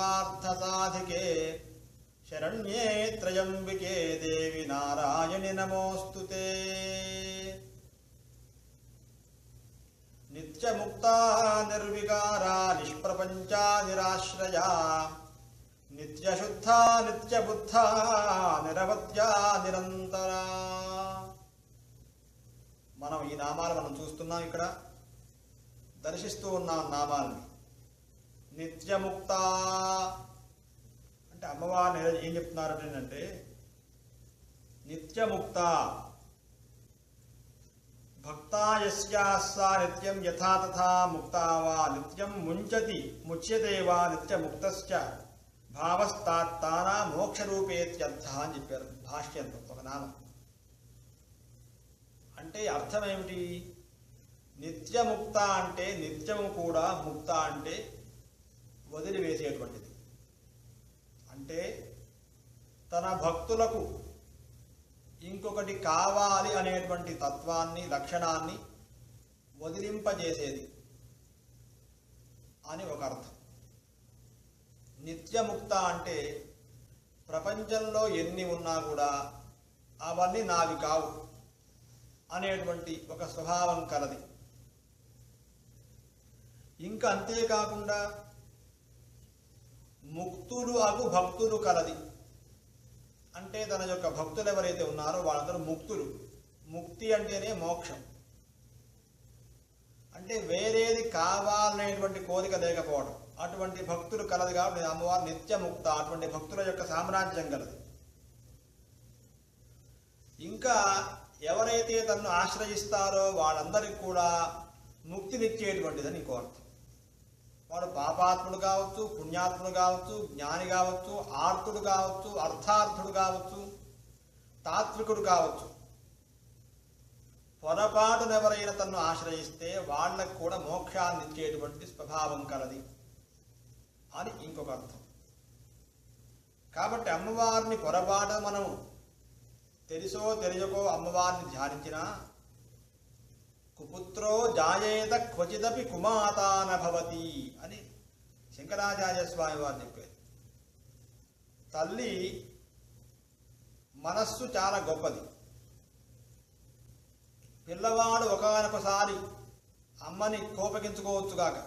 సర్వార్థసాధికే శరణ్యే త్రయంబికే దేవి నారాయణి నమోస్తుతే. నిత్యముక్త నిర్వికారా నిష్ప్రపంచా నిరాశ్రయ నిత్యశుద్ధ నిత్యబుద్ధ నిరవత్యా నిరంతరా. మనం ఈ నామాలు మనం చూస్తున్నాం ఇక్కడ. దర్శిస్తూ ఉన్నాం నామాలని. నిత్యముక్త. అంటే అమ్మవారిని ఏం- చెప్తున్నారు చెప్తున్నారంటే ఏంటంటే నిత్యముక్త. భక్తా యస్యాస్సా నిత్యం యథా తథా ముక్తా వా నిత్యం ముంచతి ముచ్యతే వా నిత్యముక్తశ్చ. భావస్తాత్తానా మోక్షరూపేత్యర్థ అని చెప్పారు భాష్యంలో ఒక నామం. అంటే అర్థం ఏమిటి? నిత్యముక్త అంటే నిత్యము కూడా ముక్త అంటే వదిలివేసేటువంటిది. అంటే తన భక్తులకు ఇంకొకటి కావాలి అనేటువంటి తత్వాన్ని లక్షణాన్ని వదిలింపజేసేది అని ఒక అర్థం. నిత్యముక్త అంటే ప్రపంచంలో ఎన్ని ఉన్నా కూడా అవన్నీ నావి కావు అనేటువంటి ఒక స్వభావం కలది. ఇంకా అంతేకాకుండా ముక్తులు అగు భక్తులు కలది. అంటే తన యొక్క భక్తులు ఎవరైతే ఉన్నారో వాళ్ళందరూ ముక్తులు. ముక్తి అంటేనే మోక్షం. అంటే వేరేది కావాలనేటువంటి కోరిక లేకపోవడం. అటువంటి భక్తులు కలదు కాబట్టి అమ్మవారు నిత్యముక్త అటువంటి భక్తుల యొక్క సామ్రాజ్యం కలదు. ఇంకా ఎవరైతే తనను ఆశ్రయిస్తారో వాళ్ళందరికీ కూడా ముక్తినిచ్చేటువంటిదని కోరుతాం వాడు పాపాత్ముడు కావచ్చు పుణ్యాత్ముడు కావచ్చు జ్ఞాని కావచ్చు ఆర్తుడు కావచ్చు అర్థార్థుడు కావచ్చు తాత్వికుడు కావచ్చు. పొరపాటునెవరైనా తన్ను ఆశ్రయిస్తే వాళ్ళకు కూడా మోక్షాన్ని ఇచ్చేటువంటి స్వభావం కలది. అని ఇంకొక అర్థం. కాబట్టి అమ్మవారిని పొరపాటు మనం తెలుసో తెలియకో అమ్మవారిని ధ్యానించినా కుపుత్రో జాయేత క్వచిదపి కుమాతానభవతి అని శంకరాచార్య స్వామి వారు చెప్పారు తల్లి మనస్సు చాలా గొప్పది. పిల్లవాడు ఒకనొకసారి అమ్మని కోపగించుకోవచ్చు కాక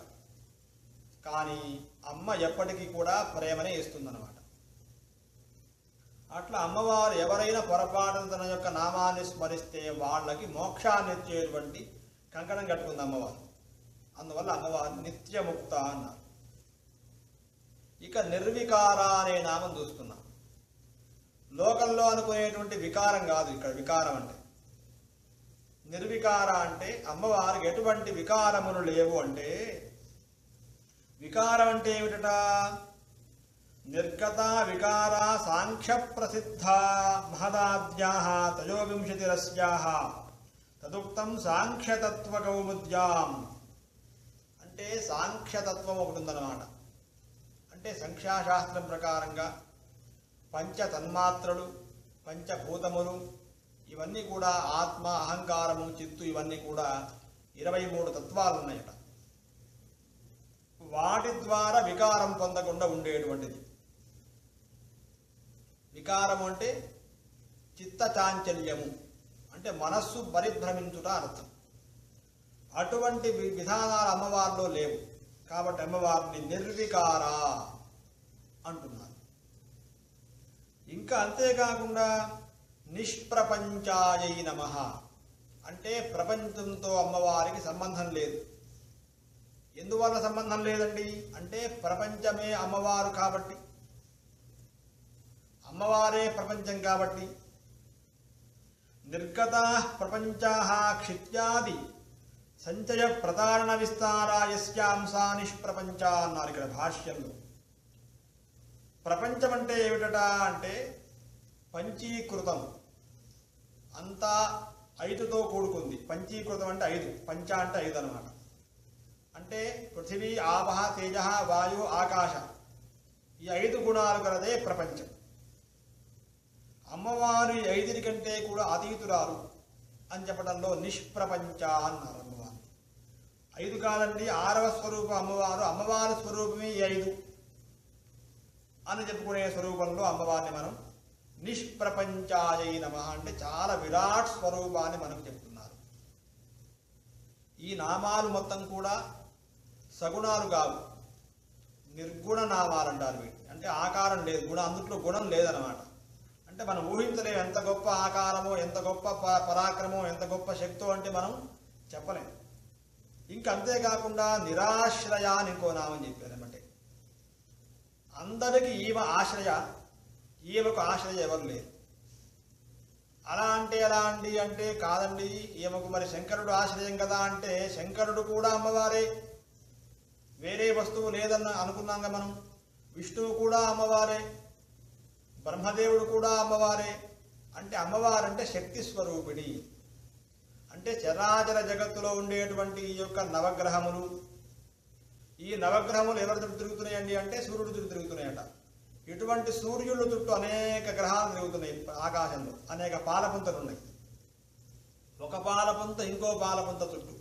కానీ అమ్మ ఎప్పటికీ కూడా ప్రేమనే ఇస్తుందన్నమాట. అట్లా అమ్మవారు ఎవరైనా పొరపాటున తన యొక్క నామాన్ని స్మరిస్తే వాళ్ళకి మోక్షాన్ని ఇచ్చేటువంటి కంకణం కట్టుకుంది అమ్మవారు. అందువల్ల అమ్మవారు నిత్యముక్త అన్నారు. ఇక నిర్వికార అనే నామం చూస్తున్నాం. లోకంలో అనుకునేటువంటి వికారం కాదు ఇక్కడ వికారం అంటే. నిర్వికార అంటే అమ్మవారికి ఎటువంటి వికారములు లేవు అంటే వికారం అంటే ఏమిటట? నిర్గత వికార సాంఖ్య ప్రసిద్ధ మహదాద్యా త్రయోవింశతిరస్యా తదుక్తం సాంఖ్యతత్వ కౌముద్యాం అంటే సాంఖ్యతత్వం ఒకటి ఉందన్నమాట అంటే సంఖ్యాశాస్త్రం ప్రకారంగా పంచ తన్మాత్రలు పంచభూతములు ఇవన్నీ కూడా ఆత్మ అహంకారము చిత్తు ఇవన్నీ కూడా ఇరవై మూడు తత్వాలు ఉన్నాయట వాటి ద్వారా వికారం పొందకుండా ఉండేటువంటిది. వికారం అంటే చిత్త చాంచల్యము అంటే మనస్సు పరిభ్రమించుట అర్థం అటువంటి వి- విధానాలు అమ్మవారిలో లేవు. కాబట్టి అమ్మవారిని నిర్వికార అంటున్నారు. ఇంకా అంతేకాకుండా నిష్ప్రపంచాయై నమ. అంటే ప్రపంచంతో అమ్మవారికి సంబంధం లేదు. ఎందువల్ల సంబంధం లేదండి? అంటే ప్రపంచమే అమ్మవారు కాబట్టి. అమ్మవారే ప్రపంచం కాబట్టి. నిర్గత ప్రపంచా క్షిత్యాది. సంచయ ప్రతారణ విస్తారాయస్యాంసా నిష్ప్రపంచ అన్నారు ఇక్కడ భాష్యంలో. ప్రపంచం అంటే ఏమిటట అంటే పంచీకృతం. అంతా ఐదుతో కూడుకుంది. పంచీకృతం అంటే ఐదు. పంచ అంటే ఐదు అనమాట అంటే పృథివీ ఆపహ తేజ వాయు ఆకాశ. ఈ ఐదు గుణాలు గలదే ప్రపంచం. అమ్మవారు ఐదుని కంటే కూడా అతీతురాలు అని చెప్పడంలో నిష్ప్రపంచ అన్నారు అమ్మవారు. ఐదు కాదండి ఆరవ స్వరూపం అమ్మవారు. అమ్మవారి స్వరూపమే ఐదు అని చెప్పుకునే స్వరూపంలో అమ్మవారిని మనం నిష్ప్రపంచాయ నమ అంటే చాలా విరాట్ స్వరూపాన్ని మనకు చెప్తున్నారు. ఈ నామాలు మొత్తం కూడా సగుణాలు కావు. నిర్గుణ నామాలు అంటారు వీటిని. అంటే ఆకారం లేదు గుణ అందుట్లో గుణం లేదనమాట అంటే మనం ఊహించలేము ఎంత గొప్ప ఆకారమో ఎంత గొప్ప ప- పరాక్రమో ఎంత గొప్ప శక్తో అంటే మనం చెప్పలేం. ఇంకా అంతేకాకుండా నిరాశ్రయ అని ఇంకో నామం చెప్పారు అందరికీ ఈమె ఆశ్రయ ఈమెకు ఆశ్రయ ఎవరు లేరు. అలా అంటే ఎలా అండి అంటే కాదండి ఈమెకు మరి శంకరుడు ఆశ్రయం కదా అంటే శంకరుడు కూడా అమ్మవారే. వేరే వస్తువు లేదన్న అనుకున్నాం మనం విష్ణువు కూడా అమ్మవారే. బ్రహ్మదేవుడు కూడా అమ్మవారే. అంటే అమ్మవారంటే శక్తి స్వరూపిణి. అంటే చరాచర జగత్తులో ఉండేటువంటి ఈ యొక్క నవగ్రహములు. ఈ నవగ్రహములు ఎవరి చుట్టూ తిరుగుతున్నాయండి అంటే సూర్యుడు చుట్టూ తిరుగుతున్నాయట. ఇటువంటి సూర్యుడు చుట్టూ అనేక గ్రహాలు తిరుగుతున్నాయి ఆకాశంలో. అనేక పాలపుంతలు ఉన్నాయి. ఒక పాలపుంత ఇంకో పాలపుంత చుట్టూ.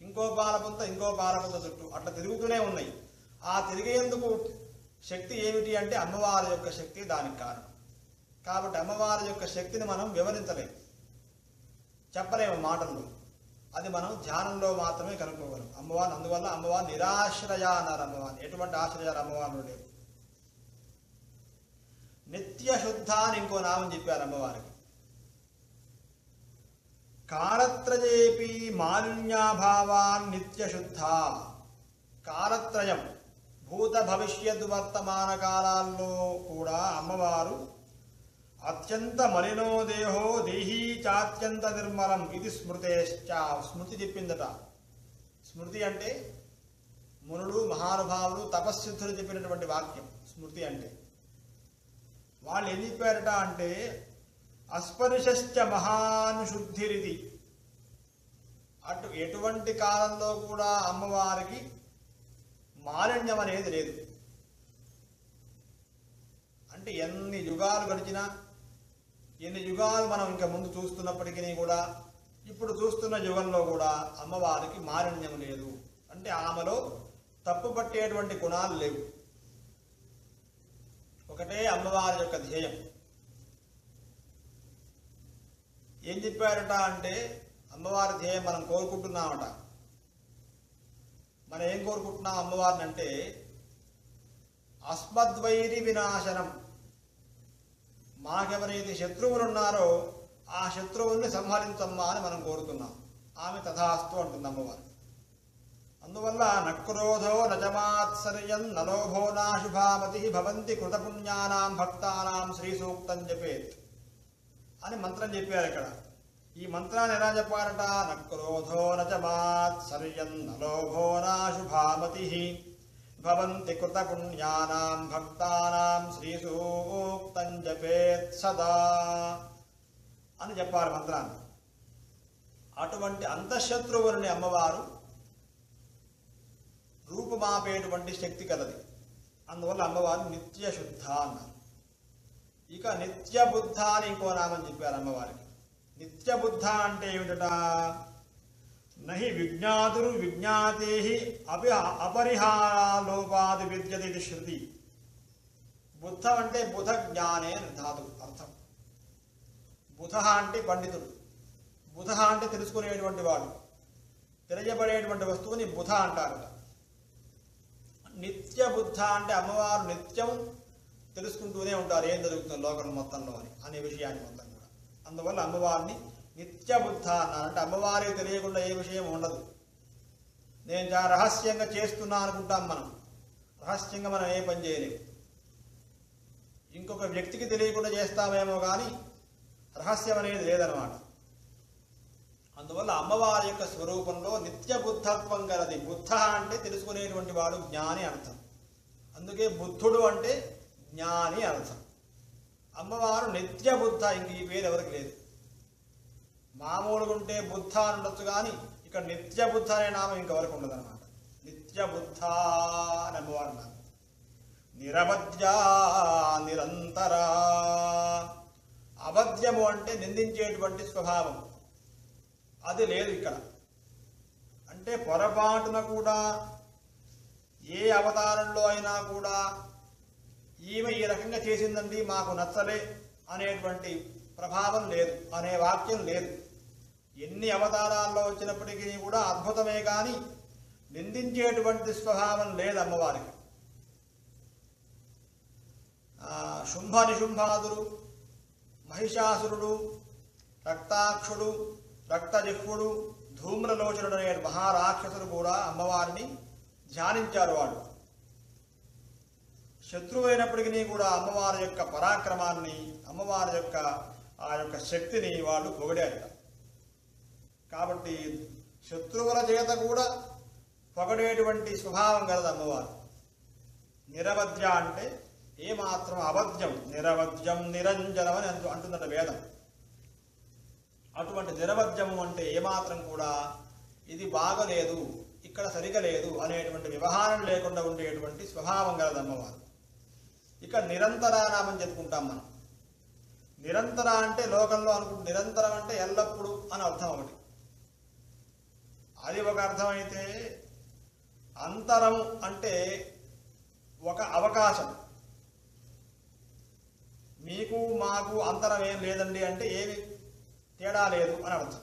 ఇంకో పాలపుంత ఇంకో పాలపుంత చుట్టూ. అట్లా తిరుగుతూనే ఉన్నాయి. ఆ తిరిగేందుకు శక్తి ఏమిటి అంటే అమ్మవారి యొక్క శక్తి దానికి కారణం. కాబట్టి అమ్మవారి యొక్క శక్తిని మనం వివరించలేము చెప్పలేము మాటల్లో. అది మనం ధ్యానంలో మాత్రమే కనుక్కోగలం. అమ్మవారు అందువల్ల అమ్మవారు నిరాశ్రయ అన్నారు అమ్మవారు. ఎటువంటి ఆశ్రయాలు అమ్మవారు లేవు. నిత్య శుద్ధ అని ఇంకో నామం చెప్పారు అమ్మవారికి. కాలత్రయేపి మాలిన్యాభావాన్ నిత్యశుద్ధ. కాలత్రయం భూత భవిష్యత్ వర్తమాన కాలాల్లో కూడా అమ్మవారు అత్యంత మలినో దేహో దేహీ చాత్యంత నిర్మలం ఇది స్మృతేశ్చ. స్మృతి చెప్పిందట. స్మృతి అంటే మునులు మహానుభావులు తపస్సిద్ధులు చెప్పినటువంటి వాక్యం. స్మృతి అంటే వాళ్ళు ఏం చెప్పారట అంటే అస్పర్శశ్చ మహాన్ శుద్ధిరిది అటు ఎటువంటి కాలంలో కూడా అమ్మవారికి మాలిన్యం అనేది లేదు. అంటే ఎన్ని యుగాలు గడిచినా ఎన్ని యుగాలు మనం ఇంకా ముందు చూస్తున్నప్పటికీ కూడా ఇప్పుడు చూస్తున్న యుగంలో కూడా అమ్మవారికి మాలిన్యం లేదు. అంటే ఆమెలో తప్పు పట్టేటువంటి గుణాలు లేవు. ఒకటే అమ్మవారి యొక్క ధ్యేయం. ఏం చెప్పారట అంటే అమ్మవారి ధ్యేయం మనం కోరుకుంటున్నామట. మనం ఏం కోరుకుంటున్నాం అమ్మవారిని అంటే అస్మద్వైరి వినాశనం. మాకెవరైతే శత్రువులు ఉన్నారో ఆ శత్రువుల్ని సంహరించమ్మా అని మనం కోరుతున్నాం. ఆమె తథాస్తు అంటుంది అమ్మవారు. అందువల్ల నక్రోధో నజమాత్సర్యం నలోభో నాశుభామతి భవంతి కృతపుణ్యానాం భక్తానాం శ్రీ సూక్తం అని మంత్రం చెప్పారు ఇక్కడ. ఈ మంత్రాన్ని ఎలా చెప్పారట? నక్రోధో నచమాత్సర్యం నలోభో నాశుభామతి భవంతి కృతపుణ్యానాం భక్తానాం శ్రీ సూక్తం జపేత్ సదా అని చెప్పారు మంత్రాన్ని. అటువంటి అంతఃశత్రువులని అమ్మవారు రూపుమాపేటువంటి శక్తి కలది. అందువల్ల అమ్మవారు నిత్య శుద్ధ అన్నారు. ఇక నిత్య బుద్ధ అని ఇంకో నామని చెప్పారు అమ్మవారికి. నిత్య బుద్ధ అంటే ఏమిటట? నహి విజ్ఞాతురు విజ్ఞాతే అపి అపరిహారాలోపాది విద్యత ఇది శృతి. బుద్ధ అంటే బుధ జ్ఞానే ధాతు అర్థం. బుధ అంటే పండితుడు. బుధ అంటే తెలుసుకునేటువంటి వాడు. తెలియబడేటువంటి వస్తువుని బుధ అంటారు. నిత్య బుద్ధ అంటే అమ్మవారు నిత్యం తెలుసుకుంటూనే ఉంటారు. ఏం జరుగుతుంది లోకం మొత్తంలో అని అనే విషయాన్ని మొత్తం అందువల్ల అమ్మవారిని నిత్య బుద్ధ అంటే అమ్మవారికి తెలియకుండా ఏ విషయం ఉండదు. నేను చాలా రహస్యంగా చేస్తున్నా అనుకుంటాం మనం. రహస్యంగా మనం ఏ పని చేయలేము. ఇంకొక వ్యక్తికి తెలియకుండా చేస్తామేమో కానీ రహస్యం అనేది లేదనమాట అందువల్ల అమ్మవారి యొక్క స్వరూపంలో నిత్య బుద్ధత్వం గలది. బుద్ధ అంటే తెలుసుకునేటువంటి వాడు జ్ఞాని అర్థం. అందుకే బుద్ధుడు అంటే జ్ఞాని అర్థం. అమ్మవారు నిత్య బుద్ధ ఇంక ఈ పేరు ఎవరికి లేదు. మామూలుగా ఉంటే బుద్ధ అని ఉండొచ్చు కానీ ఇక్కడ నిత్య బుద్ధ అనే నామం ఇంకెవరికి ఉండదు అనమాట నిత్య బుద్ధ అని అమ్మవారు నామం నిరవధ్య నిరంతరా. అబద్ధ్యము అంటే నిందించేటువంటి స్వభావం. అది లేదు ఇక్కడ. అంటే పొరపాటున కూడా ఏ అవతారంలో అయినా కూడా ఈమె ఈ రకంగా చేసిందండి మాకు నచ్చలే అనేటువంటి ప్రభావం లేదు అనే వాక్యం లేదు. ఎన్ని అవతారాల్లో వచ్చినప్పటికీ కూడా అద్భుతమే కానీ నిందించేటువంటి స్వభావం లేదు అమ్మవారికి. శుంభ నిశుంభాదులు మహిషాసురుడు రక్తాక్షుడు రక్తజిహ్వుడు ధూమ్రలోచనుడు అనే మహారాక్షసులు కూడా అమ్మవారిని ధ్యానించారు వాళ్ళు. శత్రువు అయినప్పటికీ కూడా అమ్మవారి యొక్క పరాక్రమాన్ని అమ్మవారి యొక్క ఆ యొక్క శక్తిని వాళ్ళు పొగిడారు. కాబట్టి శత్రువుల చేత కూడా పొగడేటువంటి స్వభావం కలదు అమ్మవారు. నిరవధ్య అంటే ఏమాత్రం అబద్ధ్యం నిరవధ్యం నిరంజనం అని అంటుందట వేదం. అటువంటి నిరవధ్యము అంటే ఏమాత్రం కూడా ఇది బాగలేదు ఇక్కడ సరిగా లేదు అనేటువంటి వ్యవహారం లేకుండా ఉండేటువంటి స్వభావం కలదు అమ్మవారు. ఇక నిరంతరానామం చెప్పుకుంటాం మనం. నిరంతర అంటే లోకంలో అనుకుంటు నిరంతరం అంటే ఎల్లప్పుడూ అని అర్థం ఒకటి. అది ఒక అర్థమైతే అంతరం అంటే ఒక అవకాశం. మీకు మాకు అంతరం ఏం లేదండి అంటే ఏమి తేడా లేదు అని అర్థం.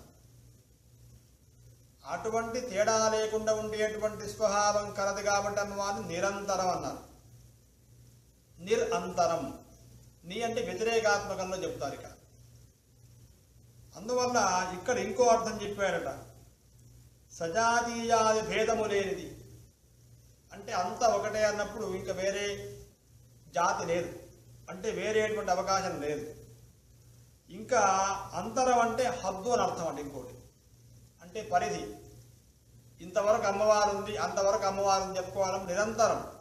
అటువంటి తేడా లేకుండా ఉండేటువంటి స్వభావం కలది కాబట్టి అమ్మవారిని నిరంతరం అన్నారు. నిర్ అంతరం నీ అంటే వ్యతిరేకాత్మకంలో చెప్తారు ఇక. అందువల్ల ఇక్కడ ఇంకో అర్థం చెప్పాడట. సజాతీయాది భేదము లేనిది. అంటే అంత ఒకటే అన్నప్పుడు ఇంకా వేరే జాతి లేదు. అంటే వేరేటువంటి అవకాశం లేదు. ఇంకా అంతరం అంటే హద్దు అని అర్థం అంటే ఇంకోటి. అంటే పరిధి. ఇంతవరకు అమ్మవారు ఉంది అంతవరకు అమ్మవారు అని చెప్పుకోవాలని నిరంతరం.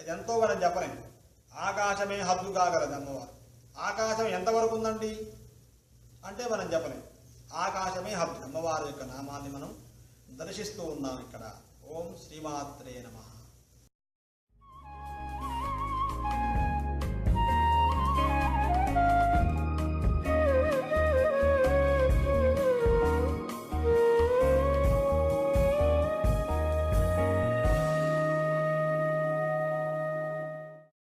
ఇది ఎంతో మనం చెప్పలేం. ఆకాశమే హద్దు కాగలదు అమ్మవారు. ఆకాశం ఎంతవరకు ఉందండి? అంటే మనం చెప్పలేం. ఆకాశమే హద్దు. అమ్మవారి యొక్క నామాన్ని మనం దర్శిస్తూ ఉన్నాం ఇక్కడ. ఓం శ్రీమాత్రే నమః.